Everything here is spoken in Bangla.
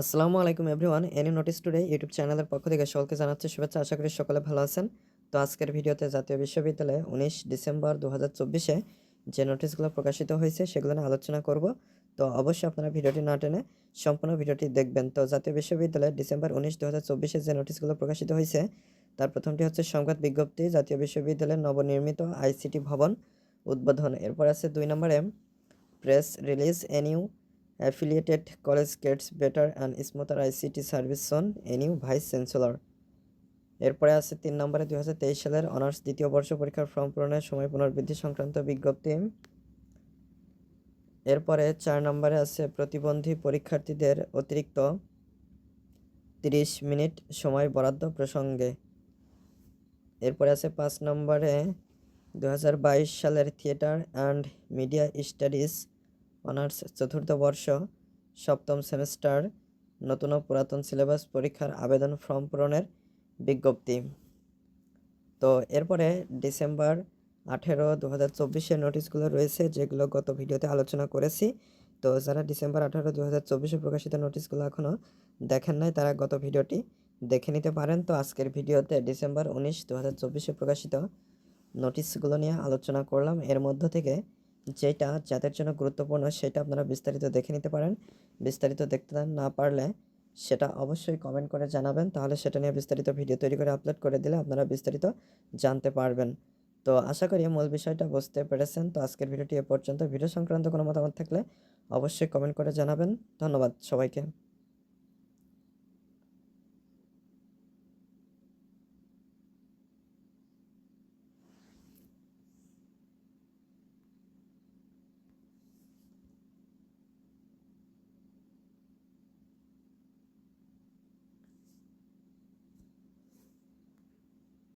আসসালামু আলাইকুম everyone, any notice today YouTube চ্যানেলের পক্ষ থেকে সকলকে জানাচ্ছি শুভেচ্ছা, আশা করি সকলে ভালো আছেন। তো আজকের ভিডিওতে জাতীয় বিশ্ববিদ্যালয়ে উনিশ ডিসেম্বর দু হাজার চব্বিশে যে নোটিশগুলো প্রকাশিত হয়েছে সেগুলো নিয়ে আলোচনা করব। তো অবশ্যই আপনারা ভিডিওটি না টেনে সম্পূর্ণ ভিডিওটি দেখবেন। তো জাতীয় বিশ্ববিদ্যালয়ে ডিসেম্বর উনিশ দু হাজার চব্বিশে যে নোটিশগুলো প্রকাশিত হয়েছে, তার প্রথমটি হচ্ছে সংবাদ বিজ্ঞপ্তি, জাতীয় বিশ্ববিদ্যালয়ের নবনির্মিত আইসিটি ভবন উদ্বোধন। এরপর আছে দুই নম্বরে press release NU affiliated college gets better and smoother ICT service on NU vice chancellor এরপরে আছে তিন নম্বরে দুই হাজার তেইশ সালের অনার্স, দ্বিতীয় বর্ষ পরীক্ষার ফর্ম পূরণের সময় পুনর্বৃদ্ধি সংক্রান্ত বিজ্ঞপ্তি। এরপরে চার নম্বরে আছে প্রতিবন্ধী পরীক্ষার্থীদের অতিরিক্ত তিরিশ মিনিট সময় বরাদ্দ প্রসঙ্গে। এরপরে আছে পাঁচ নম্বরে দু হাজার বাইশ সালের theatre and media studies honours চতুর্থ বর্ষ, সপ্তম সেমিস্টার, নতুন ও পুরাতন সিলেবাস পরীক্ষার আবেদন ফর্ম পূরণের বিজ্ঞপ্তি। তো এরপরে ডিসেম্বর আঠেরো দু হাজার চব্বিশের নোটিশগুলো রয়েছে, যেগুলো গত ভিডিওতে আলোচনা করেছি। তো যারা ডিসেম্বর আঠারো দু হাজার চব্বিশে প্রকাশিত নোটিশগুলো এখনও দেখেন নাই, তারা গত ভিডিওটি দেখে নিতে পারেন। তো আজকের ভিডিওতে ডিসেম্বর উনিশ দু হাজার চব্বিশে প্রকাশিত নোটিশগুলো নিয়ে আলোচনা করলাম। এর মধ্য থেকে যেটা যাদের জন্য গুরুত্বপূর্ণ সেটা আপনারা বিস্তারিত দেখে নিতে পারেন। বিস্তারিত দেখতে না পারলে সেটা অবশ্যই কমেন্ট করে জানাবেন। তাহলে সেটা নিয়ে বিস্তারিত ভিডিও তৈরি করে আপলোড করে দিলে আপনারা বিস্তারিত জানতে পারবেন। তো আশা করি মূল বিষয়টা বুঝতে পেরেছেন। তো আজকের ভিডিওটি এ পর্যন্ত। ভিডিও সংক্রান্ত কোনো মতামত থাকলে অবশ্যই কমেন্ট করে জানাবেন। ধন্যবাদ সবাইকে।